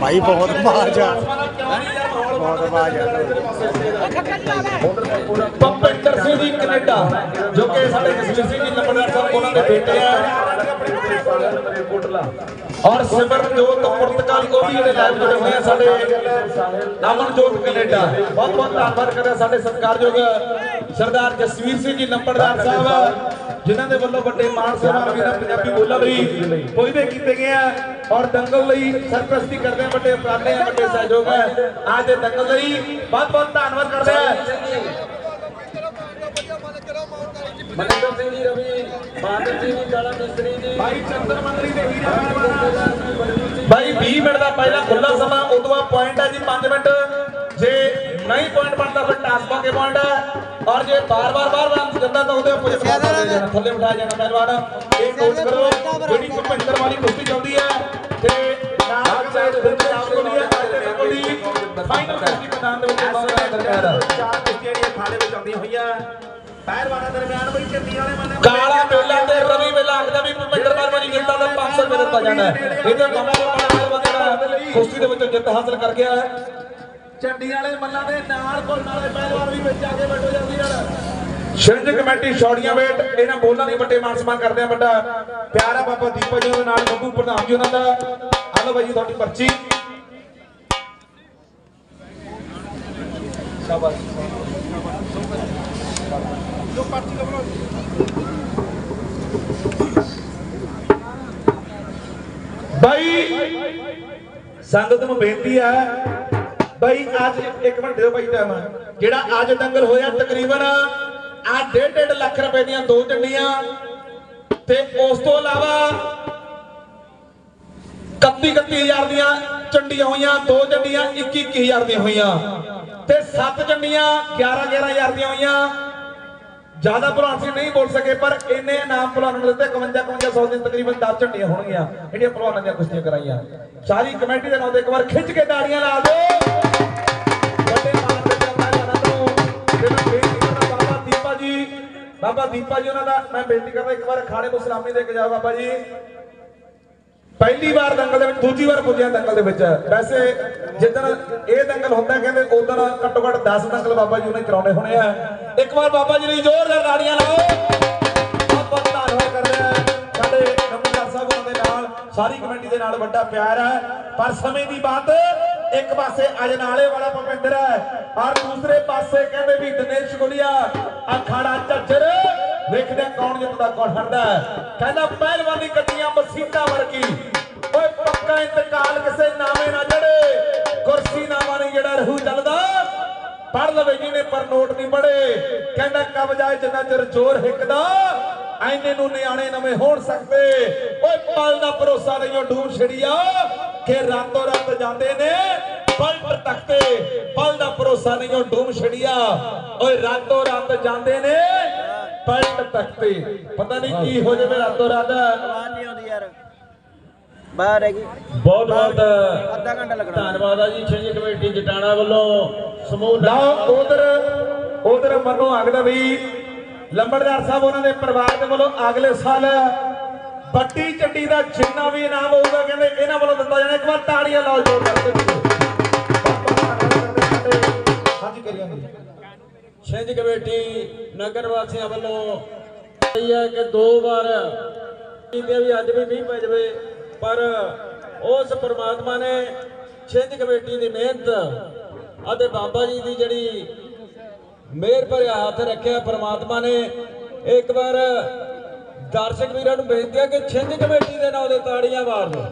ਭਾਈ ਬਹੁਤ ਆਵਾਜ਼ ਆ। ਬਹੁਤ ਆਵਾਜ਼ ਆ। ਭੁਪਿੰਦਰ ਸਿੰਘ ਜੀ ਕੈਨੇਡਾ ਜੋ ਕਿ ਸਾਡੇ ਜਸਵੀਰ ਸਿੰਘ ਜੀ ਨੰਬਰਦਾਰ ਸਾਹਿਬ ਉਹਨਾਂ ਦੇ ਬੇਟੇ ਆ ਔਰ ਸਿਮਰਨਜੋਤ ਪੁਰਤਗਾਲ ਉਹ ਵੀ ਜਿਹੜੇ ਲਾਈਵ ਜੁੜੇ ਹੋਏ ਆ ਸਾਡੇ ਅਮਨਜੋਤ ਕੈਨੇਡਾ। ਬਹੁਤ ਬਹੁਤ ਧੰਨਵਾਦ ਕਰਦੇ ਸਾਡੇ ਸਤਿਕਾਰਯੋਗ ਸਰਦਾਰ ਜਸਵੀਰ ਸਿੰਘ ਜੀ, ਨੰਬਰਦਾਰ ਸਾਹਿਬ। ਜਿਨ੍ਹਾਂ ਦੇ ਵੱਲੋਂ ਵੱਡੇ ਮਾਣ ਸਨਮਾਨ ਵੀ ਨਾਲ ਪੰਜਾਬੀ ਬੋਲਾਂ ਲਈ ਪੁੱਜਦੇ ਕੀਤੇ ਗਏ ਆ ਔਰ ਦੰਗਲ ਲਈ ਸਰਪ੍ਰਸਤੀ ਕਰਦੇ ਆ ਵੱਡੇ ਉਪਰਾਲੇ ਆ ਵੱਡੇ ਸਹਿਯੋਗ ਹੈ ਅੱਜ ਦੇ ਦੰਗਲ ਲਈ ਬਹੁਤ ਬਹੁਤ ਧੰਨਵਾਦ ਕਰਦੇ ਆ। ਮਨਿੰਦਰ ਸਿੰਘ ਜੀ ਰਵੀ ਬਾਦਰ ਜੀ ਕਾਲਾ ਮਿਸਤਰੀ ਜੀ। ਭਾਈ ਚੰਦਰ ਮੰਦਰੀ ਦੇ ਵੀਰ ਭਾਈ 20 ਮਿੰਟ ਦਾ ਪਹਿਲਾ ਖੁੱਲਾ ਸਮਾਂ ਉਦੋਂ ਬਾਅਦ ਪੁਆਇੰਟ ਹੈ ਜੀ 5 ਮਿੰਟ। ਨਹੀਂ ਪੁਆਇੰਟ ਬਣਦਾ ਫਿਰ ਟਾਸ ਪਾ ਕੇ ਪੁਆਇੰਟ ਹੈ ਔਰ ਜੇ ਬਾਰ-ਬਾਰ ਬਾਰ-ਬਾਰ ਜਾਂਦਾ ਤਾਂ ਉਹਦੇ ਉੱਪਰ ਜਾਣਾ ਥੱਲੇ ਬਿਠਾਇਆ ਜਾਣਾ ਪਹਿਲਵਾਨ ਇਹ ਨੋਟ ਕਰੋ ਜਿਹੜੀ ਭੁਪਿੰਦਰ ਵਾਲੀ ਕੁਸ਼ਤੀ ਚੱਲਦੀ ਹੈ ਤੇ ਨਾਲ ਸਾਈਡ ਦੇ ਪੰਜਾਬ ਕੋਲ ਹੈ ਅੱਜ ਦੇ ਕੋਲ ਦੀ ਫਾਈਨਲ ਕੁਸ਼ਤੀ ਮੈਦਾਨ ਦੇ ਵਿੱਚ ਬਾਬਾ ਦਰਬਾਰ ਚਾਰ ਕੁਸ਼ਤੀਆਂ ਜਿਹੜੀਆਂ ਖਾਲੇ ਵਿੱਚ ਆਉਂਦੀਆਂ ਹੋਈਆਂ ਪਹਿਲਵਾਨਾਂ ਦਰਮਿਆਨ ਬਈ ਚੰਦੀ ਵਾਲੇ ਮੰਨੇ ਕਾਲਾ ਮੇਲਾ ਤੇ ਰਵੀ ਮੇਲਾ ਆਖਦਾ ਵੀ ਭੁਪਿੰਦਰ ਵਰਮਾ ਜੀ ਜਿੱਤਾਂ ਦਾ 500 ਰੁਪਏ ਦਿੱਤਾ ਜਾਣਾ। ਹੈ ਇਹਦੇ ਮਾਮਾ ਦਾ ਬੜਾ ਪਹਿਲਵਾਨ ਜਿਹੜਾ ਕੁਸ਼ਤੀ ਦੇ ਵਿੱਚੋਂ ਜਿੱਤ ਹਾਸਲ ਕਰ ਗਿਆ ਹੈ ਚੰਡੀ ਵਾਲੇ ਮੱਲਾਂ ਦੇ ਨਾਲ ਕੋਲ ਨਾਲੇ ਪਹਿਲਵਾਨ ਵੀ ਵਿੱਚ ਆ ਕੇ ਬੈਠੋ ਜਾਂਦੀ ਯਾਰ ਸ਼ਿਰਜ ਕਮੇਟੀ ਛੌੜੀਆਂ ਵੇਟ ਇਹਨਾਂ ਬੋਲਾਂ ਦੀ ਵੱਡੇ ਮਾਨ ਸਨਮਾਨ ਕਰਦੇ ਆ ਵੱਡਾ। ਪਿਆਰਾ ਬਾਬਾ ਦੀਪਕ ਜੀ ਦੇ ਨਾਲ, ਬੱਬੂ ਪ੍ਰਧਾਨ ਜੀ ਉਹਨਾਂ ਦਾ। ਆ ਬਾਈ ਜੀ, ਤੁਹਾਡੀ ਪਰਚੀ। ਸ਼ਾਬਾਸ਼। ਬਾਈ, ਸੰਗਤ ਨੂੰ ਬੇਨਤੀ ਹੈ ਬਈ ਅੱਜ ਇੱਕ ਮਿੰਟ ਦਿਓ ਬਾਈ ਟਾਈਮ ਜਿਹੜਾ ਅੱਜ ਦੰਗਲ ਹੋਇਆ ਤਕਰੀਬਨ ਆ 1.5 ਲੱਖ ਰੁਪਏ ਦੀਆਂ ਦੋ ਝੰਡੀਆਂ ਤੇ ਉਸ ਤੋਂ ਇਲਾਵਾ 31 31000 ਦੀਆਂ ਝੰਡੀਆਂ ਹੋਈਆਂ, ਦੋ ਝੰਡੀਆਂ 21 21000 ਦੀਆਂ ਹੋਈਆਂ। ਤੇ ਸੱਤ ਝੰਡੀਆਂ 11 11000 ਦੀਆਂ ਹੋਈਆਂ। ਜ਼ਿਆਦਾ ਭਲਵਾਨ ਸੀ ਨਹੀਂ ਬੋਲ ਸਕੇ, ਪਰ ਇੰਨੇ ਇਨਾਮ ਭਲਵਾਨਾਂ ਨੂੰ ਦਿੱਤੇ 51 55 ਦੀਆਂ ਤਕਰੀਬਨ 10 ਝੰਡੀਆਂ ਹੋਣਗੀਆਂ, ਜਿਹੜੀਆਂ ਭਲਵਾਨਾਂ ਦੀਆਂ ਕੁਸ਼ਤੀਆਂ ਕਰਾਈਆਂ। ਸਾਰੀ ਕਮੇਟੀ ਦੇ ਨਾਂ ਤੇ ਇੱਕ ਵਾਰ ਖਿੱਚ ਕੇ ਤਾੜੀਆਂ ਲਾ ਦਿਓ। ਤੇ ਮੈਂ ਬੇਨਤੀ ਕਰਦਾ ਬਾਬਾ ਦੀਪਾ ਜੀ। ਬਾਬਾ ਦੀਪਾ ਜੀ, ਉਹਨਾਂ ਦਾ ਮੈਂ ਬੇਨਤੀ ਕਰਦਾ ਇੱਕ ਵਾਰ ਅਖਾੜੇ ਨੂੰ ਸਲਾਮੀ ਦੇ ਕੇ ਜਾਓ ਬਾਬਾ ਜੀ। ਪਹਿਲੀ ਵਾਰ ਦੰਗਲ ਦੇ ਵਿੱਚ, ਦੂਜੀ ਵਾਰ ਪੁੱਜਿਆ ਦੰਗਲ ਦੇ ਵਿੱਚ। ਵੈਸੇ ਜਿੱਦਣ ਇਹ ਦੰਗਲ ਹੁੰਦਾ, ਕਹਿੰਦੇ ਉਦੋਂ ਘੱਟੋ ਘੱਟ 10 ਦੰਗਲ ਬਾਬਾ ਜੀ ਉਹਨੇ ਕਰਾਉਣੇ ਹੋਣੇ ਆ। ਇੱਕ ਵਾਰ ਬਾਬਾ ਜੀ ਲਈ ਜ਼ੋਰਦਾਰ ਤਾੜੀਆਂ ਲਾਓ। ਬਹੁਤ ਧੰਨਵਾਦ ਕਰਦੇ ਆ। ਸਾਡੇ ਨੰਬਰਦਾਰ ਸਾਹਿਬ ਉਹਨਾਂ ਦੇ ਨਾਲ, ਸਾਰੀ ਕਮੇਟੀ ਦੇ ਨਾਲ ਵੱਡਾ ਪਿਆਰ ਹੈ ਪਰ ਸਮੇਂ ਦੀ ਬਾਤ ਇੱਕ ਪਾਸੇ ਅਜਨਾਲੇ ਵਾਲਾ ਭੁਪਿੰਦਰ ਹੈ ਔਰ ਦੂਸਰੇ ਪਾਸੇ ਕਹਿੰਦੇ ਵੀ ਦਿਨੇਸ਼ ਗੁਲੀਆ, ਅਖਾੜਾ ਝੱਜਰ। ਵੇਖਦੇ ਕੌਣ ਜਿੱਤਦਾ, ਕੌਣ ਹਰਦਾ ਕਹਿੰਦਾ ਪਹਿਲਵਾਨੀ ਕੱਟੀਆਂ ਮਸੀਤਾਂ ਵਰਗੀ। ਓਏ ਪੱਕਾ ਇੰਤਕਾਲ ਕਿਸੇ ਨਾਵੇਂ ਨਾ ਜੜੇ। ਕੁਰਸੀ ਨਾਵਾਂ ਨਹੀਂ ਜਿਹੜਾ ਰਹੂ ਚੱਲਦਾ। ਪੜ ਲਵੇ ਜਿਹਨੇ ਪਰ ਨੋਟ ਨਹੀਂ ਪੜੇ ਕਹਿੰਦਾ ਕਬਜਾ ਜਿੰਨਾ ਚਿਰ ਜ਼ੋਰ ਹਿੱਕਦਾ ਐਨੇ ਨੂੰ ਨਿਆਣੇ ਨਵੇਂ ਹੋਣ ਸਕਦੇ। ਓਏ ਪਲ ਦਾ ਭਰੋਸਾ ਨਹੀਂ ਉਹ ਡੂਮ ਛੜੀਆ। ਕਿ ਰਾਤੋਂ ਰਾਤ ਜਾਂਦੇ ਨੇ ਪਲਟ ਤਖਤੇ ਪਲ ਦਾ ਭਰੋਸਾ ਨਹੀਂ ਉਹ ਡੂਮ ਛੜੀਆ। ਓਏ ਰਾਤੋਂ ਰਾਤ ਜਾਂਦੇ ਨੇ ਪਲਟ ਤਖਤੇ ਪਤਾ ਨਹੀਂ ਕੀ ਹੋ ਜਾਵੇ ਰਾਤੋਂ ਰਾਤ। ਆਵਾਜ਼ ਨਹੀਂ ਆਉਂਦੀ ਯਾਰ। ਬਾਹਰ ਹੈਗੀ। ਬਹੁਤ ਬਹੁਤ। ਅੱਧਾ ਘੰਟਾ ਲੱਗਣਾ। ਧੰਨਵਾਦ ਆ ਜੀ ਛਿੰਝ ਕਮੇਟੀ ਜਟਾਣਾ ਵੱਲੋਂ ਸਮੂਹ ਲਓ ਉਧਰ ਉਧਰ ਮਨੋਂ ਆਖਦਾ ਵੀ ਲੰਬੜਦਾਰ ਸਾਹਿਬ, ਉਹਨਾਂ ਦੇ ਪਰਿਵਾਰ ਦੇ ਵੱਲੋਂ ਅਗਲੇ ਸਾਲ ਬੱਟੀ ਚੱਡੀ ਦਾ ਜਿੰਨਾ ਵੀ ਇਨਾਮ ਹੋਊਗਾ, ਕਹਿੰਦੇ ਇਹਨਾਂ ਵੱਲੋਂ ਦਿੱਤਾ ਜਾਣਾ। ਇੱਕ ਵਾਰ ਤਾੜੀਆਂ ਲਾਓ ਜੋਰ ਕਰਕੇ ਹਾਂਜੀ, ਕਰੀ ਛਿੰਝ ਕਮੇਟੀ ਨਗਰ ਵਾਸੀਆਂ ਵੱਲੋਂ ਇਹ ਹੈ ਕਿ ਦੋ ਵਾਰ ਕੀਤੇ ਵੀ ਅੱਜ ਵੀ ਮੀਂਹ ਪੈ ਜਾਵੇ, ਪਰ ਉਸ ਪਰਮਾਤਮਾ ਨੇ ਛਿੰਝ ਕਮੇਟੀ ਦੀ ਮਿਹਨਤ ਅਤੇ ਬਾਬਾ ਜੀ ਦੀ ਜਿਹੜੀ ਮਿਹਰ ਭਰਿਆ ਹੱਥ ਰੱਖਿਆ ਪ੍ਰਮਾਤਮਾ ਨੇ। ਇੱਕ ਵਾਰ ਦਰਸ਼ਕ ਵੀਰਾਂ ਨੂੰ ਬੇਨਤੀ ਹੈ ਕਿ ਛਿੰਝ ਕਮੇਟੀ ਦੇ ਨਾਂ ਦੇ ਤਾੜੀਆਂ ਮਾਰ। ਦਿਓ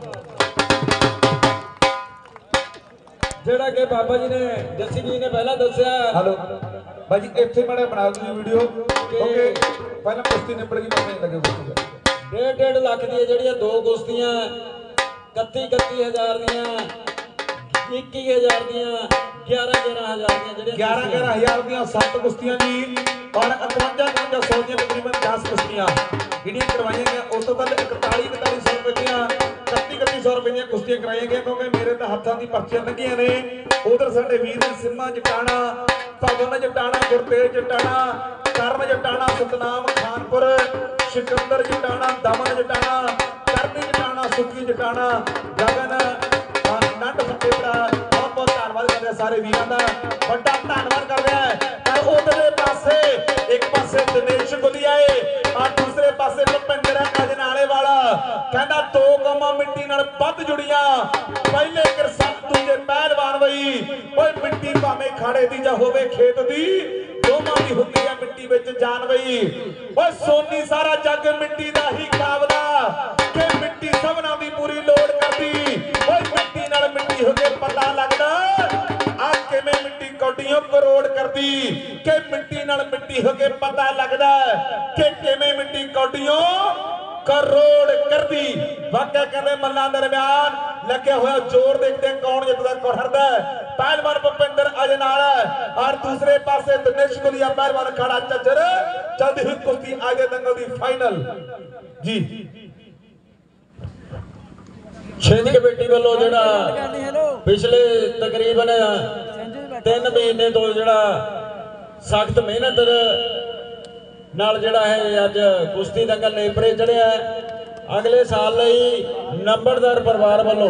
ਜਿਹੜਾ ਕਿ ਬਾਬਾ ਜੀ ਨੇ ਜੱਸੀ ਜੀ ਨੇ ਪਹਿਲਾਂ ਦੱਸਿਆ। ਹਲੋ। ਬਾਜੀ ਇੱਥੇ ਮੜਾ ਬਣਾ ਦਿਓ ਵੀਡੀਓ ਕਿਉਂਕਿ ਪਹਿਲਾਂ ਕੁਸ਼ਤੀ ਨਿਬੜ ਗਈ ਪਤਾ ਲੱਗੇ ਕੁਸ਼ਤੀ ਦਾ ਡੇਢ ਡੇਢ ਲੱਖ ਦੀਆਂ ਜਿਹੜੀਆਂ ਦੋ ਕੁਸ਼ਤੀਆਂ 31 31000 ਦੀਆਂ 21000 ਦੀਆਂ 11 11000 ਦੀਆਂ ਜਿਹੜੀਆਂ 11 11000 ਦੀਆਂ 7 ਕੁਸ਼ਤੀਆਂ ਜੀ। ਔਰ 51 51 ਦੀਆਂ ਤਕਰੀਬਨ 10 ਕੁਸ਼ਤੀਆਂ। ਜਿਹੜੀਆਂ ਕਰਵਾਈਆਂ ਗਈਆਂ ਉਸ ਤੋਂ ਪਹਿਲਾਂ 41 4100 ਰੁਪਏ ਦੀਆਂ 31 3100 ਰੁਪਏ ਦੀਆਂ ਕੁਸ਼ਤੀਆਂ ਕਰਾਈਆਂ ਗਈਆਂ ਕਿਉਂਕਿ ਮੇਰੇ ਤਾਂ ਹੱਥਾਂ ਦੀ ਪਰਚੀਆਂ ਲੱਗੀਆਂ ਨੇ। ਉਧਰ ਸਾਡੇ ਵੀਰ ਸਿੰਮਾ ਜਟਾਣਾ ਭਵਨ ਜਟਾਣਾ ਗੁਰਤੇਜ ਜਟਾਣਾ ਕਰਨ ਜਟਾਣਾ ਸਤਨਾਮ ਖਾਨਪੁਰ ਸਿਕੰਦਰ ਜਟਾਣਾ ਦਮਨ ਜਟਾਣਾ ਕਰਨੀ ਜਟਾਣਾ ਸੁੱਕੀ ਜਟਾਣਾ ਗਗਨ ਬਹੁਤ ਬਹੁਤ ਧੰਨਵਾਦ ਕਰਦੇ ਹਾਂ ਸਾਰੇ ਵੀਰਾਂ ਦਾ। ਵੱਡਾ ਧੰਨਵਾਦ ਕਰਦੇ ਆ। ਪਰ ਉਧਰਲੇ ਪਾਸੇ, ਇੱਕ ਪਾਸੇ ਦਿਨੇਸ਼ ਗੁਲੀਆ ਏ ਆ ਦੂਸਰੇ ਪਾਸੇ ਭੁਪਿੰਦਰ ਅਜਨਾਲੇ ਵਾਲਾ। ਕਹਿੰਦਾ, ਦੋ ਕੌਮਾਂ ਮਿੱਟੀ ਨਾਲ ਵੱਧ ਜੁੜੀਆਂ। ਪਹਿਲੇ ਕਿਰਸਤ ਦੂਜੇ ਪਹਿਲਵਾਨ ਵਈ ਓਏ, ਮਿੱਟੀ ਭਾਵੇਂ ਖਾੜੇ ਦੀ ਜਾਂ ਹੋਵੇ ਖੇਤ ਦੀ, ਦੋਵਾਂ ਦੀ ਹੁੰਦੀ ਹੈ ਮਿੱਟੀ ਵਿੱਚ ਜਾਨ ਵਈ ਓਏ, ਸੋਨੀ ਸਾਰਾ ਜੱਗ ਮਿੱਟੀ ਦਾ ਹੀ ਕਾਬਲਾ ਕਿ ਮਿੱਟੀ ਸਭਨਾਂ ਦੀ ਵਾਕਿਆ ਕਹਿੰਦੇ ਮੱਲਾਂ ਦਰਮਿਆਨ। ਲੱਗਿਆ ਹੋਇਆ ਜ਼ੋਰ ਦੇਖਦੇ ਕੌਣ ਜਿੱਤਦਾ, ਕੌਣ ਹਾਰਦਾ ਪਹਿਲਵਾਨ ਭੁਪਿੰਦਰ ਅਜਨਾਲ ਔਰ ਦੂਸਰੇ ਪਾਸੇ ਦਿਨੇਸ਼ ਗੁਲੀਆ ਪਹਿਲਵਾਨ ਖੜਾ ਚੱਜਰ ਜਲਦੀ ਹੋਈ ਕੁਸ਼ਤੀ ਅੱਜ ਦੰਗਲ ਦੀ ਫਾਈਨਲ। ਜੀ। ਛਿੰਝ ਕਮੇਟੀ ਵੱਲੋਂ ਜਿਹੜਾ ਪਿਛਲੇ ਤਕਰੀਬਨ 3 ਮਹੀਨੇ ਤੋਂ ਜਿਹੜਾ ਸਖਤ ਮਿਹਨਤ ਨਾਲ ਜਿਹੜਾ ਹੈ ਅੱਜ ਕੁਸ਼ਤੀ ਦੰਗਲ ਨੇਪਰੇ ਚੜਿਆ ਹੈ। ਅਗਲੇ ਸਾਲ ਲਈ ਨੰਬਰਦਾਰ ਪਰਿਵਾਰ ਵੱਲੋਂ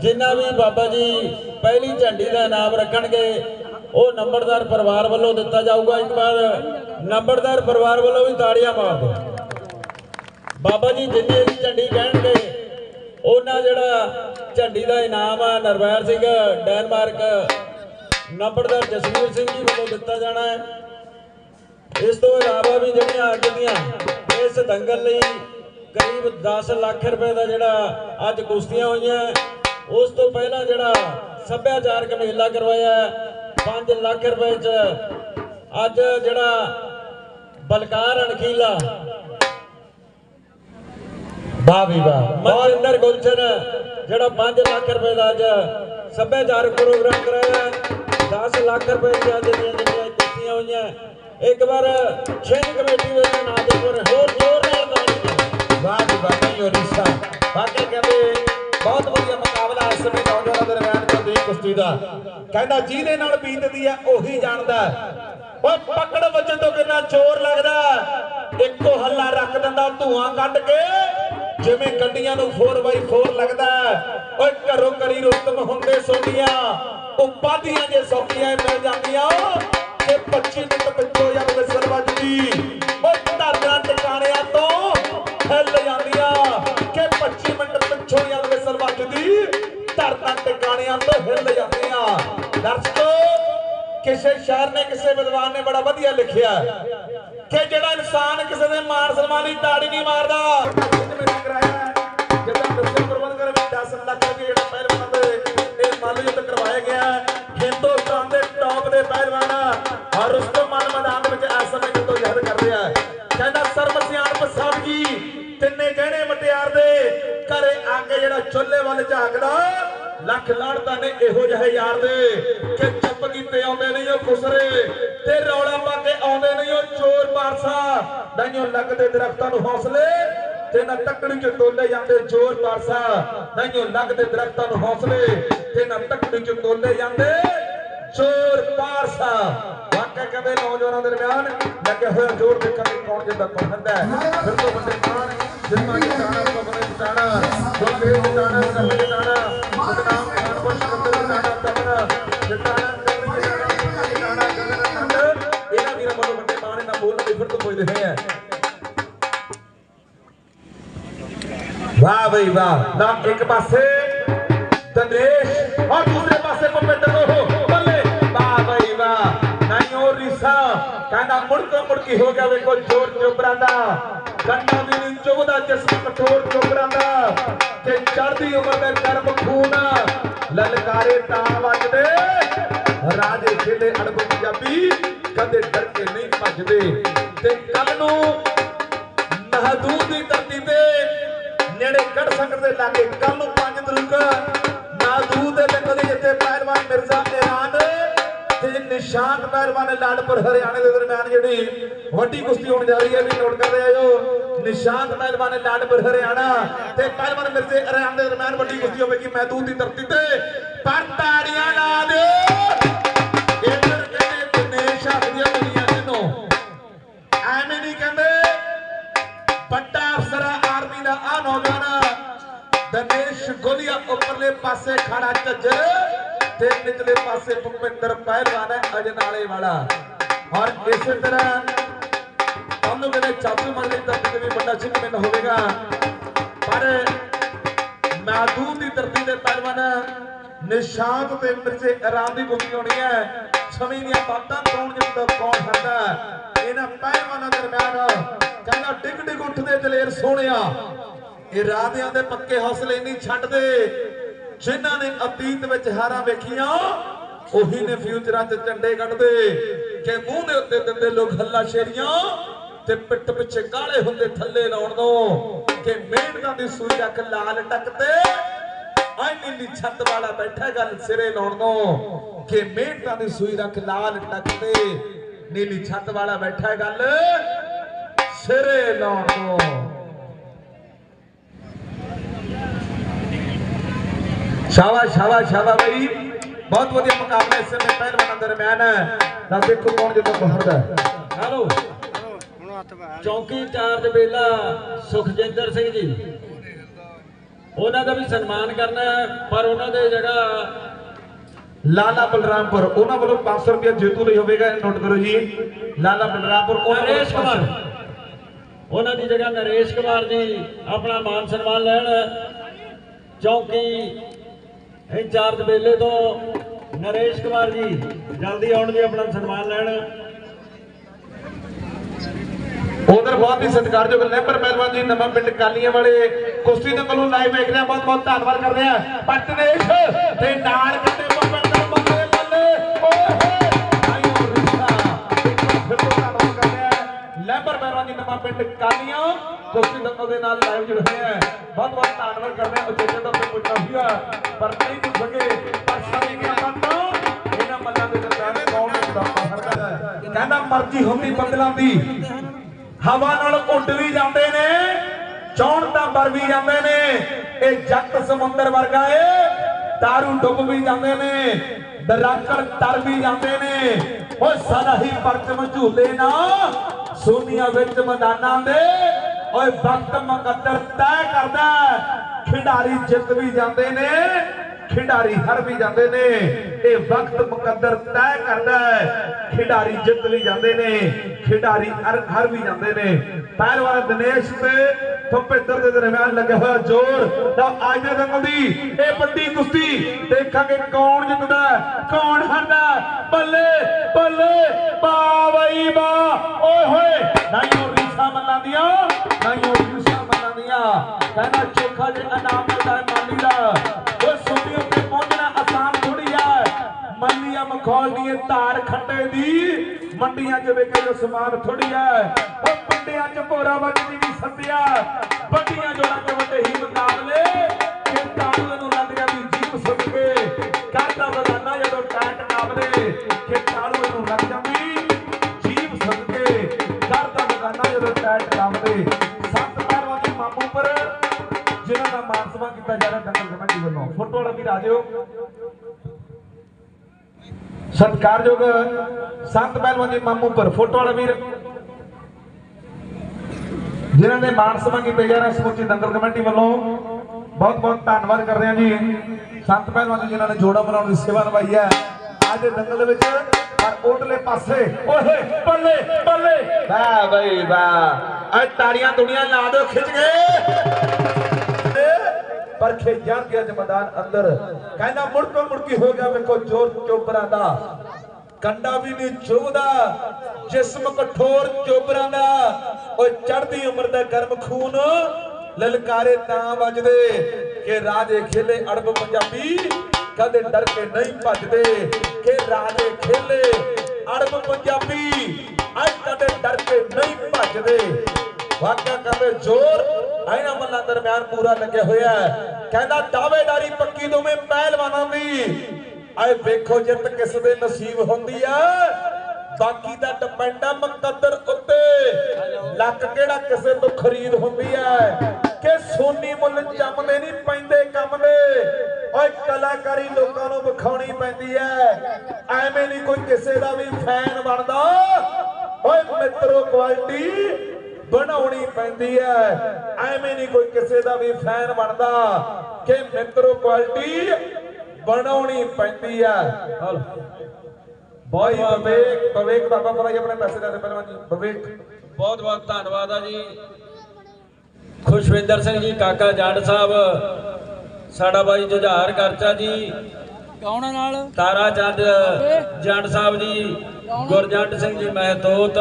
ਜਿੰਨਾ ਵੀ ਬਾਬਾ ਜੀ ਪਹਿਲੀ ਝੰਡੀ ਦਾ ਇਨਾਮ ਰੱਖਣਗੇ, ਉਹ ਨੰਬਰਦਾਰ ਪਰਿਵਾਰ ਵੱਲੋਂ ਦਿੱਤਾ ਜਾਊਗਾ। ਇੱਕ ਵਾਰ ਨੰਬਰਦਾਰ ਪਰਿਵਾਰ ਵੱਲੋਂ ਵੀ ਤਾੜੀਆਂ ਮਾਰ ਦਿਓ ਬਾਬਾ ਜੀ ਜਿੰਨੇ ਦੀ ਝੰਡੀ ਕਹਿਣਗੇ, ਉਹਨਾਂ ਜਿਹੜਾ ਝੰਡੀ ਦਾ ਇਨਾਮ ਆ, ਨਰਵੈਰ ਸਿੰਘ, ਡੈਨਮਾਰਕ, ਨੰਬਰਦਾਰ ਜਸਵੀਰ ਸਿੰਘ ਜੀ ਵੱਲੋਂ ਦਿੱਤਾ ਜਾਣਾ ਹੈ। ਇਸ ਤੋਂ ਇਲਾਵਾ ਵੀ ਜਿਹੜੀਆਂ ਅੱਜ ਦੀਆਂ ਇਸ ਦੰਗਲ ਲਈ ਕਰੀਬ 10 ਲੱਖ ਰੁਪਏ ਦਾ ਜਿਹੜਾ ਅੱਜ ਕੁਸ਼ਤੀਆਂ ਹੋਈਆਂ। ਉਸ ਤੋਂ ਪਹਿਲਾਂ ਜਿਹੜਾ ਸੱਭਿਆਚਾਰਕ ਮੇਲਾ ਕਰਵਾਇਆ 5 ਲੱਖ ਰੁਪਏ ਚ। ਅੱਜ ਜਿਹੜਾ ਬਲਕਾਰ ਅਣਖੀਲਾ। ਵਾਹ ਵੀ ਵਾਹ। ਮਨਿੰਦਰ ਗੁਲਸ਼ਨ ਜਿਹੜਾ 5 ਲੱਖ ਰੁਪਏ ਦਾ ਅੱਜ ਸੱਭਿਆਚਾਰਕ ਪ੍ਰੋਗਰਾਮ ਕਰਾਇਆ 10 ਲੱਖ ਰੁਪਏ ਦੀਆਂ ਜਿਹੜੀਆਂ ਕੁਸ਼ਤੀਆਂ ਹੋਈਆਂ। ਇੱਕ ਵਾਰ ਛੇ ਕਮੇਟੀ ਦੇ ਨਾਂ ਦੇ ਉੱਪਰ ਹੋਰ ਜ਼ੋਰ ਨਾਲ ਵਾਹ ਜੀ ਵਾਹ ਨਹੀਂ ਓਰੀਸਾ ਬਾਕੀ ਕਹਿੰਦੇ, ਬਹੁਤ ਵਧੀਆ ਮੁਕਾਬਲਾ ਇਸ ਸਮੇਂ ਨੌਜਵਾਨਾਂ ਦੇ ਦਰਮਿਆਨ ਚੱਲਦੀ ਕੁਸ਼ਤੀ ਦਾ। ਕਹਿੰਦਾ ਜਿਹਦੇ ਨਾਲ ਬੀਤਦੀ ਹੈ, ਉਹੀ ਜਾਣਦਾ ਓਏ ਪਕੜ ਵਜਨ ਤੋਂ ਕਿੰਨਾ ਜ਼ੋਰ ਲੱਗਦਾ ਇੱਕੋ ਹੱਲਾ ਰੱਖ ਦਿੰਦਾ, ਧੂਆਂ ਕੱਢ ਕੇ। ਜਿਵੇਂ ਗੱਡੀਆਂ ਨੂੰ 4x4 ਲੱਗਦਾ ਓਏ ਘਰੋਂ ਕਰੀ ਰੁਸਤਮ ਹੁੰਦੇ ਸੋਨੀਆਂ। ਉਪਾਧੀਆਂ ਜੇ ਸੌਖੀਆਂ ਮਿਲ ਜਾਂਦੀਆਂ ਤੇ 25 ਮਿੰਟ ਪਿੱਛੋਂ ਜਦ ਵਿਸਲ ਵੱਜਦੀ। ਓਏ ਧਰਨਾ ਕਿਸੇ ਸ਼ਾਇਰ ਨੇ, ਕਿਸੇ ਵਿਦਵਾਨ ਨੇ ਬੜਾ ਵਧੀਆ ਲਿਖਿਆ ਕਿ ਜਿਹੜਾ ਇਨਸਾਨ ਕਿਸੇ ਦੇ ਮਾਣ ਸਨਮਾਨ ਲਈ ਤਾੜੀ ਨਹੀਂ ਮਾਰਦਾ। ਜਿਵੇਂ ਦੱਸਿਆ ਪ੍ਰਬੰਧ ਕਰ 10 ਲੱਖ ਰੁਪਏ ਜਿਹੜਾ ਪਹਿਲਵਾਨ ਦੇ ਇਹ ਮੱਲ ਯੁੱਧ ਕਰਵਾਇਆ ਗਿਆ ਹਿੰਦੁਸਤਾਨ ਦੇ ਟੌਪ ਦੇ ਪਹਿਲਵਾਨ ਔਰ ਰੁਸਤਮ ਮਾਨ ਮੈਦਾਨ ਵਿੱਚ ਇਸ ਸਮੇਂ ਜਦੋਂ ਜਹਦ ਕਰ ਰਿਹਾ ਕਹਿੰਦਾ ਸਰਬ ਸਿਆਣਪ ਸਭ ਜੀ ਤਿੰਨੇ ਗਹਿਣੇ ਮਟਿਆਰ ਦੇ, ਘਰੇ ਆ ਜਿਹੜਾ ਚੁੱਲ੍ਹੇ ਵੱਲ ਝਾਕਦਾ ਲੱਖ ਲਾੜਤਾ ਨੇ ਇਹੋ ਜਿਹੇ ਯਾਰ ਦੇ ਕਿ ਚੁੱਪ ਕੀਤੇ ਆਉਂਦੇ ਨਹੀਂ ਉਹ ਖੁਸਰੇ ਤੇ ਰੌਲਾ ਪਾ ਕੇ ਆਉਂਦੇ ਨਹੀਂ ਉਹ ਚੋਰ ਪਾਰਸਾ। ਨਹੀਂ ਲੱਗਦੇ ਦਰਖਤਾਂ ਨੂੰ ਹੌਸਲੇ ਤੇ ਨਾ ਟੱਕੜੀ ਚ ਤੋਲੇ ਜਾਂਦੇ ਚੋਰ ਪਾਰਸਾ। ਨਹੀਂ ਲੱਗਦੇ ਦਰਖਤਾਂ ਨੂੰ ਹੌਸਲੇ ਤੇ ਨਾ ਟੱਕੜੀ ਚ ਤੋਲੇ ਜਾਂਦੇ ਚੋਰ ਪਾਰਸਾ। ਵਾਕਿਆ ਕਹਿੰਦੇ ਨੌਜਵਾਨਾਂ ਦੇ ਦਰਮਿਆਨ ਲੱਗੇ ਹੋਇਆ ਜ਼ੋਰ ਦੇਖਾਂਗੇ ਕੌਣ ਜਿੱਦਾਂ ਕੌਣ ਹੁੰਦਾ ਫਿਰ ਤੋਂ ਵੱਡੇ ਮਾਨ ਜਿੰਨਾ ਕਿ ਜਾਣਾ ਪਵਨੇ ਜਾਣਾ। ਦੋਲੇ ਜਾਣਾ, ਸਭ ਜਾਣਾ। ਇਹਨਾਂ ਵੀਰਾਂ ਵੱਲੋਂ ਵੱਡੇ ਮਾਨ ਇਹਨਾਂ ਬੋਲਦੇ ਫਿਰ ਤੋਂ ਪੁੱਛਦੇ ਹੋਏ ਆ ਵਾਹ ਬਈ ਵਾਹ। ਨਾ ਇੱਕ ਪਾਸੇ ਦਨੇਸ਼ ਔਰ ਦੂਸਰੇ ਪਾਸੇ ਭੁਪਿੰਦਰ ਉਹ ਬੱਲੇ। ਵਾਹ ਬਈ ਵਾਹ। ਨਹੀਂ ਉਹ ਰੀਸਾ। ਕਹਿੰਦਾ ਮੁੜ ਤੋਂ ਮੁੜ ਕੇ ਹੋ ਗਿਆ ਵੇਖੋ ਜੋਰ ਚੋਬਰਾਂ ਦਾ ਕੰਨਾਂ ਵੀ ਨਹੀਂ ਜਿਸਮ ਕਠੋਰ ਚੋਬਰਾਂ ਦਾ ਤੇ ਚੜਦੀ ਉਮਰ ਦੇ ਕਰਮ ਖੂਨ ਲਲਕਾਰੇ ਤਾਂ ਵੱਜਦੇ, ਰਾਜੇ ਖੇਲੇ ਅੜਬ ਪੰਜਾਬੀ, ਕਦੇ ਡਰ ਕੇ ਨਹੀਂ ਭੱਜਦੇ। ਤੇ ਕੱਲ ਨੂੰ ਮਹਦੂਦ ਦੀ ਧਰਤੀ ਤੇ ਨੇੜੇ ਗੜ ਸੰਗਤ ਦੇ ਲਾਗੇ ਕੱਲ ਨੂੰ 5 ਤਰੀਕ। ਨਾਦੂਦ ਦੇ ਪਿੰਡ ਦੇ ਜਿੱਥੇ ਪਹਿਲਵਾਨ ਮਿਰਜ਼ਾ ਐਲਾਨ ਤੇ ਨਿਸ਼ਾਨ ਪਹਿਲਵਾਨ ਲਾਡਪੁਰ ਹਰਿਆਣੇ ਦੇ ਦਰਮਿਆਨ ਜਿਹੜੀ ਵੱਡੀ ਕੁਸ਼ਤੀ ਹੋਣ ਜਾ ਰਹੀ ਹੈ, ਵੀ ਨੋਟ ਕਰਦੇ ਆਇਓ ਨਿਸ਼ਾਂਤ ਪਹਿਲਵਾਨ ਲਾਡਪੁਰ ਹਰਿਆਣਾ ਤੇ ਪਹਿਲਵਾਨ ਮਿਰਜ਼ੇ ਅਰਾਮ ਦੇ ਦਰਮਿਆਨ ਵੱਡੀ ਕੁਸ਼ਤੀ ਹੋਵੇਗੀ ਮੈਦੂਦ ਦੀ ਧਰਤੀ ਤੇ। ਪਰ ਤਾੜੀਆਂ ਲਾ ਦਿਓ। ਇਧਰ ਕਹਿੰਦੇ ਦਿਨੇਸ਼ ਹੱਥ ਦੁਨੀਆ ਜਿਹਨੂੰ ਐਵੇਂ ਨਹੀਂ ਕਹਿੰਦੇ। ਵੱਡਾ ਅਫਸਰ ਆਰਮੀ ਦਾ ਆ ਨੌਜਵਾਨ। ਦਿਨੇਸ਼ ਗੋਲੀਆ ਉੱਪਰਲੇ ਪਾਸੇ ਖੜਾ ਝੱਜਰ। ਤੇ ਨਿਚਲੇ ਪਾਸੇ ਭੁਪਿੰਦਰ ਪਹਿਲਵਾਨ ਹੈ, ਅਜਨਾਲੇ ਵਾਲਾ। ਔਰ ਇਸੇ ਤਰ੍ਹਾਂ ਤੁਹਾਨੂੰ ਕਹਿੰਦੇ ਚਾਤੂ ਮਰਲੇ ਧਰਤੀ ਤੇ ਵੀ ਵੱਡਾ ਚਿੰਨ੍ਹ ਹੋਵੇਗਾ। ਪਰ ਮਾਦੂ ਦੀ ਧਰਤੀ ਦੇ ਪਹਿਲਵਾਨ ਨਿਸ਼ਾਂਤ ਤੇ ਮਿਰਜ਼ੇ ਆਰਾਮ ਦੀ ਗੁੱਟੀ ਹੋਣੀ ਹੈ। ਸਮੇਂ ਦੀਆਂ ਬਾਤਾਂ ਕੌਣ ਜਿੱਤਦਾ, ਕੌਣ ਹਰਦਾ ਇਹਨਾਂ ਪਹਿਲਵਾਨਾਂ ਦਰਮਿਆਨ ਕਹਿੰਦਾ ਡਿੱਗ ਡਿੱਗ ਉੱਠਦੇ ਦਲੇਰ ਸੋਹਣਿਆ। ਇਰਾਦਿਆਂ ਦੇ ਪੱਕੇ ਹੌਸਲੇ ਨਹੀਂ ਛੱਡਦੇ। ਜਿਨ੍ਹਾਂ ਨੇ ਅਤੀਤ ਵਿੱਚ ਹਾਰਾਂ ਵੇਖੀਆਂ, ਉਹੀ ਨੇ ਫਿਊਚਰਾਂ 'ਚ ਝੰਡੇ ਕੱਢਦੇ। ਕਿ ਮੂੰਹ ਦੇ ਉੱਤੇ ਦਿੰਦੇ ਲੋਕ ਹੱਲਾ ਸ਼ੇਰੀਆਂ, ਤੇ ਪਿੱਠ ਪਿੱਛੇ ਕਾਲੇ ਹੁੰਦੇ ਥੱਲੇ ਲਾਉਣ ਤੋਂ ਕਿ ਮਿਹਨਤਾਂ ਦੀ ਸੂਈ ਰੱਖ ਲਾਲ ਟੱਕ ਤੇ ਛੱਤ ਵਾਲਾ ਬੈਠਾ ਗੱਲ ਸਿਰੇ ਲਾਉਣ ਦੋ। ਕਿ ਮਿਹਨਤਾਂ ਦੀ ਸੂਈ ਰੱਖ ਲਾਲ ਟੱਕ ਨੀਲੀ ਛੱਤ ਵਾਲਾ ਬੈਠਾ ਗੱਲ, ਸਿਰੇ ਲਾਉਣ ਦੋ। ਸ਼ਾਬਾਸ਼ ਸ਼ਾਬਾਸ਼ ਸ਼ਾਬਾਸ਼ ਬਈ। ਬਹੁਤ ਵਧੀਆ ਮੁਕਾਬਲਾ ਇਸ ਸਮੇਂ ਪਹਿਲਵਾਨਾਂ ਦਰਮਿਆਨ ਹੈ। ਤਾਂ ਦੇਖੋ ਕੌਣ ਜਿੱਤਦਾ ਪਹੁੰਚਦਾ ਹੈ। ਹੈਲੋ। ਚੌਂਕੀ ਇੰਚਾਰਜ ਬੇਲਾ ਸੁਖਜਿੰਦਰ ਸਿੰਘ ਜੀ। ਉਹਨਾਂ ਦਾ ਵੀ ਸਨਮਾਨ ਕਰਨਾ ਪਰ ਉਹਨਾਂ ਦੇ ਜਗ੍ਹਾ ਲਾਲਾ ਬਲਰਾਮਪੁਰ ਉਹਨਾਂ ਵੱਲੋਂ 500 ਰੁਪਏ ਜੇਤੂ ਲਈ ਹੋਵੇਗਾ ਨੋਟ ਕਰੋ ਜੀ। ਲਾਲਾ ਬਲਰਾਮਪੁਰ ਨਰੇਸ਼ ਕੁਮਾਰ। 500 ਉਹਨਾਂ ਦੀ ਜਗ੍ਹਾ ਨਰੇਸ਼ ਕੁਮਾਰ ਜੀ ਆਪਣਾ ਮਾਨ ਸਨਮਾਨ ਲੈਣ। ਚੌਂਕੀ ਇੰਚਾਰਜ ਬੇਲੇ ਤੋਂ ਨਰੇਸ਼ ਕੁਮਾਰ ਜੀ, ਜਲਦੀ ਆਉਣ ਜੀ ਆਪਣਾ ਸਨਮਾਨ ਲੈਣ। ਉਧਰ ਬਹੁਤ ਹੀ ਸਤਿਕਾਰਯੋਗ ਲੈਂਬਰ ਪਹਿਲਵਾਨ ਜੀ, ਨਵਾਂ ਪਿੰਡ ਕਾਲੀਆਂ ਵਾਲੇ ਕੁਸ਼ਤੀ ਦੇ ਕੋਲੋਂ ਲਾਈਵ ਵੇਖ ਰਹੇ ਬਹੁਤ ਬਹੁਤ ਧੰਨਵਾਦ ਕਰਦੇ ਆ ਪਟਨੇਸ਼ ਤੇ ਨਾਲ ਕਿਤੇ ਪਿੰਡ ਕਾਲੀਆਂ ਕੁਸ਼ਤੀ ਦੇ ਦੇ ਨਾਲ ਲਾਈਵ ਜੁੜੇ ਹੋਏ ਆ ਬਹੁਤ ਬਹੁਤ ਧੰਨਵਾਦ ਕਰਦੇ ਆ ਉਚੇਚੇ ਤੌਰ ਤੇ ਪੁੱਛਣਾ ਸੀਗਾ ਪਰ ਨਹੀਂ ਪੁੱਛ ਸਕੇ ਪਰ ਸਮਝ ਗਿਆ ਬੰਦੋ ਇਹਨਾਂ ਮੱਲਾਂ ਦੇ ਦਰਮਿਆਨ ਕੌਣ ਹੁੰਦਾ ਪਸਰਦਾ ਕਹਿੰਦਾ ਮਰਜ਼ੀ ਹੁੰਦੀ ਬੰਦਲਾਂ ਦੀ। ਹਵਾ ਨਾਲ ਉੱਡ ਵੀ ਜਾਂਦੇ ਨੇ, ਚੌਣ ਤਾਂ ਵਰ ਵੀ ਜਾਂਦੇ ਨੇ। ਇਹ ਜੱਟ ਸਮੁੰਦਰ ਵਰਗਾ ਏ, ਤਾਰੂ ਡੁੱਬ ਵੀ ਜਾਂਦੇ ਨੇ ਦਰਾਕਰ ਤਰ ਵੀ ਜਾਂਦੇ ਨੇ। ਓਏ ਸਦਾ ਹੀ ਪਰਚਮ ਝੂਲੇ ਨਾ। ਸੋਨੀਆਂ ਵਿੱਚ ਮੈਦਾਨਾਂ ਦੇ। ਓਏ ਵਕਤ ਮੁਕੱਦਰ ਤੈਅ ਕਰਦਾ ਖਿਡਾਰੀ ਜਿੱਤ ਵੀ ਜਾਂਦੇ ਨੇ, ਖਿਡਾਰੀ ਹਰ ਵੀ ਜਾਂਦੇ ਨੇ। ਇਹ ਵਕਤ ਮੁਕੱਦਰ ਤੈਅ ਕਰਦਾ ਹੈ। ਖਿਡਾਰੀ ਜਿੱਤ ਵੀ ਜਾਂਦੇ ਨੇ, ਖਿਡਾਰੀ ਹਰ ਵੀ ਜਾਂਦੇ ਨੇ। ਪਹਿਲਵਾਨ ਦਿਨੇਸ਼ ਤੇ ਭੁਪਿੰਦਰ ਦੇ ਦਰਮਿਆਨ ਲੱਗਿਆ ਹੋਇਆ ਜ਼ੋਰ ਤਾਂ ਅੱਜ ਦੇ ਦੰਗਲ ਦੀ ਇਹ ਵੱਡੀ ਕੁਸ਼ਤੀ ਦੇਖਾਂਗੇ ਕੌਣ ਜਿੱਤਦਾ ਕੌਣ ਹਾਰਦਾ ਬੱਲੇ ਬੱਲੇ ਬਾ ਬਈ ਬਾ, ਓਏ ਹੋਏ। ਨਹੀਂ ਰੀਸਾ ਮੱਲਾਂ ਦੀਆਂ ਨਹੀਂ ਰੀਸਾ ਮੱਲਾਂ ਦੀਆਂ। ਕਹਿੰਦਾ ਚੋਖਾ ਜੇ ਇਨਾਮ ਮਿਲਦਾ ਮਾਲੀ ਦਾ। ਮੰਨੀਆਂ ਮਖੌਲ ਦੀ ਧਾਰ ਖੱਟੇ ਦੀ। ਮੰਡੀਆਂ 'ਚ ਵੇਖੇ ਜੋ ਸਮਾਨ ਥੋੜੀ ਆ। ਉਹ ਪਿੰਡਿਆਂ 'ਚ ਭੋਰਾ ਵੱਜਦੀ ਵੀ ਸੱਦਿਆ। ਵੱਡੀਆਂ ਜੋੜਾਂ 'ਚ ਵੱਡੇ ਹੀ ਮੁਕਾਬਲੇ। ਕਿ ਤਾੜੂ ਨੂੰ ਲੱਗ ਵੀ ਜੀਪ ਸੁੱਟ ਕੇ। ਕਰਦਾ ਬਜ਼ਾਨਾ ਜਦੋਂ ਟੈਟ ਕਾਬਲੇ ਕਿ ਤਾੜੂ ਨੂੰ ਲੱਗ ਜਾਂਦੀ ਜੀਪ ਸੁੱਟ ਕੇ। ਕਰਦਾ ਬਜ਼ਾਨਾ ਜਦੋਂ ਟੈਟ ਕਾਬਲੇ ਸੱਤ ਪਹਿਲਵਾਨੀ ਮਾਮੂਪੁਰ ਜਿਨ੍ਹਾਂ ਦਾ ਮਾਨ ਸਨਮਾਨ ਕੀਤਾ ਜਾ ਰਿਹਾ ਦੰਗਲ ਕਮੇਟੀ ਵੱਲੋਂ। ਫੋਟੋ ਵਾਲਾ ਵੀ ਰਾਜਿਓ ਸਤਿਕਾਰਯੋਗ ਸੰਤ ਪਹਿਲਵਾਨ ਜੀ ਮਾਮੂਪੁਰ ਫੋਟੋ ਵਾਲਾ ਵੀਰ। ਜਿਨ੍ਹਾਂ ਨੇ ਮਾਨ ਸਨਮਾਨ ਕੀਤਾ ਜਾ ਰਿਹਾ ਸਮੁੱਚੀ ਦੰਗਲ ਕਮੇਟੀ ਵੱਲੋਂ ਬਹੁਤ ਬਹੁਤ ਧੰਨਵਾਦ ਕਰਦੇ ਹਾਂ ਜੀ। ਸੰਤ ਪਹਿਲਵਾਨ ਜੀ ਜਿਨ੍ਹਾਂ ਨੇ ਜੋੜਾ ਬਣਾਉਣ ਦੀ ਸੇਵਾ ਨਿਭਾਈ ਹੈ। ਅੱਜ ਦੇ ਦੰਗਲ ਦੇ ਵਿੱਚ ਪਰ ਉਧਰਲੇ ਪਾਸੇ ਓਏ, ਬੱਲੇ ਬੱਲੇ। ਵਾਹ ਬਈ, ਵਾਹ। ਅੱਜ ਤਾੜੀਆਂ ਦੁਨੀਆ ਲਾ ਦਿਓ, ਖਿੱਚ ਗਏ ਪਰ ਖੇਜਾਂ ਅੱਜ ਮੈਦਾਨ ਅੰਦਰ। ਕਹਿੰਦਾ, ਮੁੜ ਤੋਂ ਹੋ ਗਿਆ ਵੇਖੋ ਜੋਰ ਚੋਬਰਾਂ ਦਾ। ਕੰਡਾ ਵੀ ਨਹੀਂ ਚੁਭਦਾ ਜਿਸਮ ਕਠੋਰ ਚੋਬਰਾਂ ਦਾ। ਓਏ, ਚੜ੍ਹਦੀ ਉਮਰ ਦਾ ਗਰਮ ਖੂਨ ਲਲਕਾਰੇ ਤਾਂ ਵੱਜਦੇ ਕਿ ਰਾਜੇ ਖੇਲੇ ਅੜਬ ਪੰਜਾਬੀ। ਕਦੇ ਡਰ ਕੇ ਨਹੀਂ ਭੱਜਦੇ ਕਿ ਰਾਜੇ ਖੇਲੇ ਅੜਬ ਪੰਜਾਬੀ। ਅੱਜ ਕਦੇ ਡਰ ਕੇ ਨਹੀਂ ਭੱਜਦੇ। ਵਾਕਿਆ ਕਹਿੰਦੇ ਜ਼ੋਰ। ਇਹਨਾਂ ਮੱਲਾਂ ਦਰਮਿਆਨ ਪੂਰਾ ਲੱਗਿਆ ਹੋਇਆ ਹੈ। ਕਹਿੰਦਾ ਦਾਅਵੇਦਾਰੀ ਪੱਕੀ ਦੋਵੇਂ ਪਹਿਲਵਾਨਾਂ ਦੀ। ਆਏ ਵੇਖੋ ਜਿੱਤ ਕਿਸ ਦੇ ਨਸੀਬ ਹੁੰਦੀ ਹੈ ਬਾਕੀ ਦਾ ਡਿਪੈਂਡ ਆ ਮੁਕੱਦਰ ਉੱਤੇ। ਲੱਕ ਕਿਹੜਾ ਕਿਸੇ ਤੋਂ ਖਰੀਦ ਹੁੰਦੀ ਹੈ ਕਿ ਸੋਨੀ ਮੁੱਲ ਜੰਮਦੇ ਨਹੀਂ ਪੈਂਦੇ ਕੰਮ ਦੇ। ਓਏ ਕਲਾਕਾਰੀ ਲੋਕਾਂ ਨੂੰ ਵਿਖਾਉਣੀ ਪੈਂਦੀ ਹੈ ਐਵੇਂ ਨਹੀਂ ਕੋਈ ਕਿਸੇ ਦਾ ਵੀ ਫੈਨ ਬਣਦਾ। ਓਏ ਮਿੱਤਰੋ ਕੁਆਲਿਟੀ ਬਣਾਉਣੀ ਪੈਂਦੀ ਹੈ। ਐਵੇਂ ਨਹੀਂ ਕੋਈ ਕਿਸੇ ਦਾ ਵੀ ਫੈਨ ਬਣਦਾ ਕਿ ਮਿੱਤਰੋ ਕੁਆਲਿਟੀ ਬਣਾਉਣੀ ਪੈਂਦੀ ਹੈ। ਹਲ ਬਾਈ ਵਿਵੇਕ ਵਿਵੇਕ ਬਾਬਾ ਫਰਾਈ ਆਪਣੇ ਪੈਸੇ ਦੇ ਦੇ ਪਹਿਲਵਾਨ ਜੀ? ਵਿਵੇਕ। ਬਹੁਤ ਬਹੁਤ ਧੰਨਵਾਦ ਆ ਜੀ। ਖੁਸ਼ਵਿੰਦਰ ਸਿੰਘ ਜੀ ਕਾਕਾ ਜੱਟ ਸਾਹਿਬ ਸਾਡਾ ਬਾਈ ਜੁਝਾਰ ਕਰਚਾ ਜੀ। ਕੌਣ ਨਾਲ? ਤਾਰਾ ਚੰਦ ਜੱਟ ਸਾਹਿਬ ਜੀ ਗੁਰਜੰਟ ਸਿੰਘ ਜੀ ਮਹਿਤੋਤ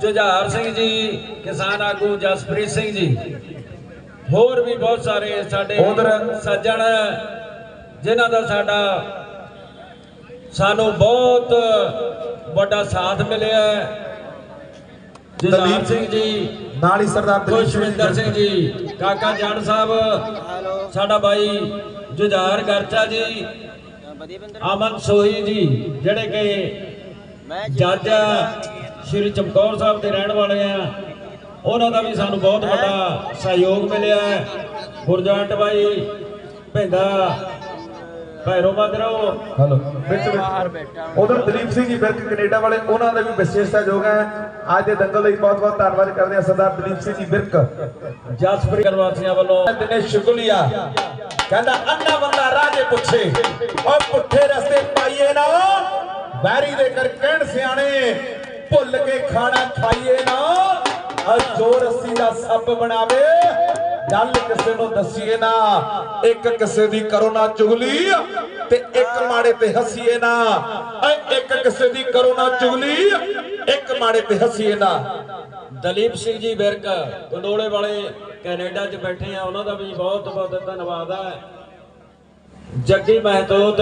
ਜੁਝਾਰ ਸਿੰਘ ਜੀ ਕਿਸਾਨ ਆਗੂ ਜਸਪ੍ਰੀਤ ਸਿੰਘ ਜੀ। ਹੋਰ ਵੀ ਬਹੁਤ ਸਾਰੇ ਸਾਡੇ ਉਧਰ- ਸੱਜਣ ਜਿਨ੍ਹਾਂ ਦਾ ਸਾਡਾ ਸਾਨੂੰ ਬਹੁਤ ਵੱਡਾ ਸਾਥ ਮਿਲਿਆ ਦਲੀਪ ਸਿੰਘ ਜੀ ਨਾਲ ਹੀ ਸਰਦਾਰ ਦਲੀਪ ਸਿੰਘ ਖੁਸ਼ਵਿੰਦਰ ਸਿੰਘ ਜੀ ਕਾਕਾ ਜਾਨ ਸਾਹਿਬ ਸਾਡਾ ਬਾਈ ਜੁਝਾਰ ਗਰਚਾ ਜੀ ਅਮਨ ਸੋਹੀ ਜੀ ਜਿਹੜੇ ਕਿ ਜੱਜ ਸ਼੍ਰੀ ਚਮਕੌਰ ਸਾਹਿਬ ਦੇ ਰਹਿਣ ਵਾਲੇ ਆ। ਉਹਨਾਂ ਦਾ ਵੀ ਸਾਨੂੰ ਬਹੁਤ ਵੱਡਾ ਸਹਿਯੋਗ ਮਿਲਿਆ ਹੈ। ਗੁਰਜੰਟ ਬਾਈ ਭਿੰਦਾ ਭੈਰੋ ਮਾਦਰੋ। ਹਲੋ। ਵਿੱਚ ਵਿੱਚ ਉਧਰ ਦਲੀਪ ਸਿੰਘ ਜੀ ਬਿਰਕ ਕੈਨੇਡਾ ਵਾਲੇ ਉਹਨਾਂ ਦਾ ਵੀ ਵਿਸ਼ੇਸ਼ ਸਹਿਯੋਗ ਹੈ। ਅੱਜ ਦੇ ਦੰਗਲ ਲਈ ਬਹੁਤ ਬਹੁਤ ਧੰਨਵਾਦ ਕਰਦੇ ਹਾਂ ਸਰਦਾਰ ਦਲੀਪ ਸਿੰਘ ਜੀ ਬਿਰਕ ਜਸਪ੍ਰੀਤ ਕਰਵਾਸੀਆਂ ਵੱਲੋਂ। ਦਿਨੇ ਸ਼ੁਕਲੀਆ ਕਹਿੰਦਾ ਅੰਨਾ ਬੰਦਾ ਰਾਜੇ ਪੁੱਛੇ। ਓ ਪੁੱਠੇ ਰਸਤੇ ਪਾਈਏ ਨਾ। ਵੈਰੀ ਦੇ ਕਰ ਕਹਿਣ ਸਿਆਣੇ ਭੁੱਲ ਕੇ ਖਾਣਾ ਖਾਈਏ ਨਾ ਆ ਜੋ ਰੱਸੀ ਦਾ ਸੱਪ ਬਣਾਵੇ। ਗੱਲ ਕਿਸੇ ਨੂੰ ਦਸੀਏ ਨਾ, ਇੱਕ ਕਿਸੇ ਦੀ ਕਰੋ ਨਾ ਚੁਗਲੀ ਤੇ ਇੱਕ ਮਾੜੇ ਤੇ ਹਸੀਏ ਨਾ। ਓਏ ਇੱਕ ਕਿਸੇ ਦੀ ਕਰੋ ਨਾ ਚੁਗਲੀ, ਇੱਕ ਮਾੜੇ ਤੇ ਹਸੀਏ ਨਾ। ਦਲੀਪ ਸਿੰਘ ਜੀ ਵਿਰਕ ਕੰਡੋਲੇ ਵਾਲੇ ਕੈਨੇਡਾ 'ਚ ਬੈਠੇ ਆ, ਉਹਨਾਂ ਦਾ ਵੀ ਬਹੁਤ ਬਹੁਤ ਧੰਨਵਾਦ ਹੈ ਜੱਗੀ ਮਹਿਤੋਤ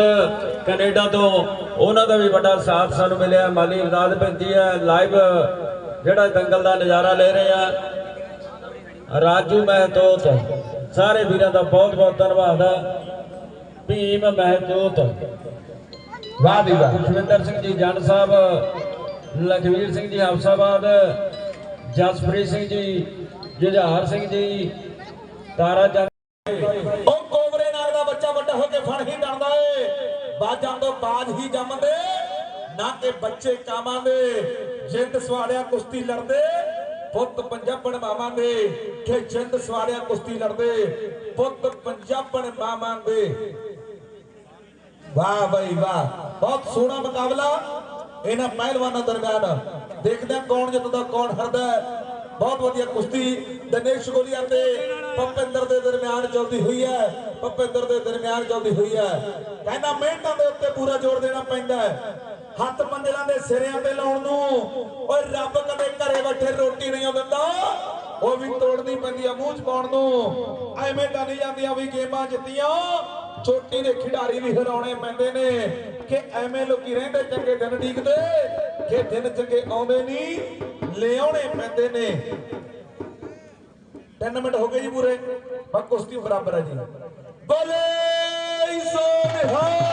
ਕੈਨੇਡਾ ਤੋਂ। ਉਹਨਾਂ ਦਾ ਵੀ ਵੱਡਾ ਸਾਥ ਸਾਨੂੰ ਮਿਲਿਆ। ਮਾਲੀ ਇਮਦਾਦ ਪੈਂਦੀ ਹੈ ਲਾਈਵ ਜਿਹੜਾ ਦੰਗਲ ਦਾ ਨਜ਼ਾਰਾ ਲੈ ਰਹੇ ਆ। ਰਾਜੂ ਮਹਿਤੋਤ ਸਾਰੇ ਵੀਰਾਂ ਦਾ ਬਹੁਤ ਬਹੁਤ ਧੰਨਵਾਦ ਹੈ ਭੀਮ ਮਹਿਤੋਤ। ਵਾਹ ਵੀ ਵਾਹ। ਖੁਸ਼ਵਿੰਦਰ ਸਿੰਘ ਜੀ ਜੱਟ ਸਾਹਿਬ ਲਖਵੀਰ ਸਿੰਘ ਜੀ ਹਫਸਾਬਾਦ ਜਸਪ੍ਰੀਤ ਸਿੰਘ ਜੀ ਜੁਝਾਰ ਸਿੰਘ ਜੀ ਤਾਰਾ ਚੰਦ ਉਹ ਵੱਡਾ ਹੋ ਕੇ ਫਣ ਹੀ ਡਰਦਾ ਏ ਬਾਜਾਂ ਤੋਂ ਬਾਜ ਹੀ ਜੰਮਦੇ। ਨਾ ਕਿ ਬੱਚੇ ਕਾਮਾਂ ਦੇ। ਜਿੰਦ ਸਵਾੜਿਆ ਕੁਸ਼ਤੀ ਲੜਦੇ। ਪੁੱਤ ਪੰਜਾਬਣ ਮਾਵਾਂ ਦੇ। ਕਿ ਜਿੰਦ ਸਵਾੜਿਆ ਕੁਸ਼ਤੀ ਲੜਦੇ। ਪੁੱਤ ਪੰਜਾਬਣ ਮਾਵਾਂ ਦੇ। ਵਾਹ ਬਈ ਵਾਹ। ਬਹੁਤ ਸੋਹਣਾ ਮੁਕਾਬਲਾ ਇਹਨਾਂ ਪਹਿਲਵਾਨਾਂ ਦਰਮਿਆਨ। ਦੇਖਦੇ ਕੌਣ ਜਿੱਤਦਾ, ਕੌਣ ਹਾਰਦਾ। ਬਹੁਤ ਵਧੀਆ ਕੁਸ਼ਤੀ। ਦਿਨੇਸ਼ ਗੋਲੀਆ ਤੇ ਭਪਿੰਦਰ ਦੇ ਦਰਮਿਆਨ ਚੱਲਦੀ ਹੋਈ ਹੈ, ਭਪਿੰਦਰ ਦੇ ਦਰਮਿਆਨ ਚੱਲਦੀ ਹੋਈ ਹੈ। ਕਹਿੰਦਾ ਮਿਹਨਤਾਂ ਦੇ ਉੱਤੇ ਪੂਰਾ ਜ਼ੋਰ ਦੇਣਾ ਪੈਂਦਾ ਹੈ। ਹੱਥ ਮੰਡਲਾਂ ਦੇ ਸਿਰਿਆਂ ਤੇ ਲਾਉਣ ਨੂੰ, ਓਏ ਰੱਬ ਕਦੇ ਘਰੇ ਬੈਠੇ ਰੋਟੀ ਨਹੀਂ ਦਿੰਦਾ। ਉਹ ਵੀ ਤੋੜਨੀ ਪੈਂਦੀ ਆ ਮੂੰਹ ਚ ਪਾਉਣ ਨੂੰ। ਐਵੇਂ ਤਾਂ ਨਹੀਂ ਜਾਂਦੀਆਂ ਵੀ ਗੇਮਾਂ ਜਿੱਤੀਆਂ ਛੋਟੀ ਦੇ ਖਿਡਾਰੀ ਵੀ ਹਰਾਉਣੇ ਪੈਂਦੇ ਨੇ। ਕਿ ਐਵੇਂ ਲੋਕੀ ਰਹਿੰਦੇ ਚੰਗੇ ਦਿਨ ਡੀਕਦੇ, ਕਿ ਦਿਨ ਚੰਗੇ ਆਉਂਦੇ ਨਹੀਂ, ਲਿਆਉਣੇ ਪੈਂਦੇ ਨੇ। 3 ਮਿੰਟ ਹੋ ਗਏ ਜੀ ਪੂਰੇ। ਬਸ ਕੁਸ਼ਤੀ ਬਰਾਬਰ ਹੈ ਜੀ। ਬਲੇ ਸੋ ਨਿਹਾਲ।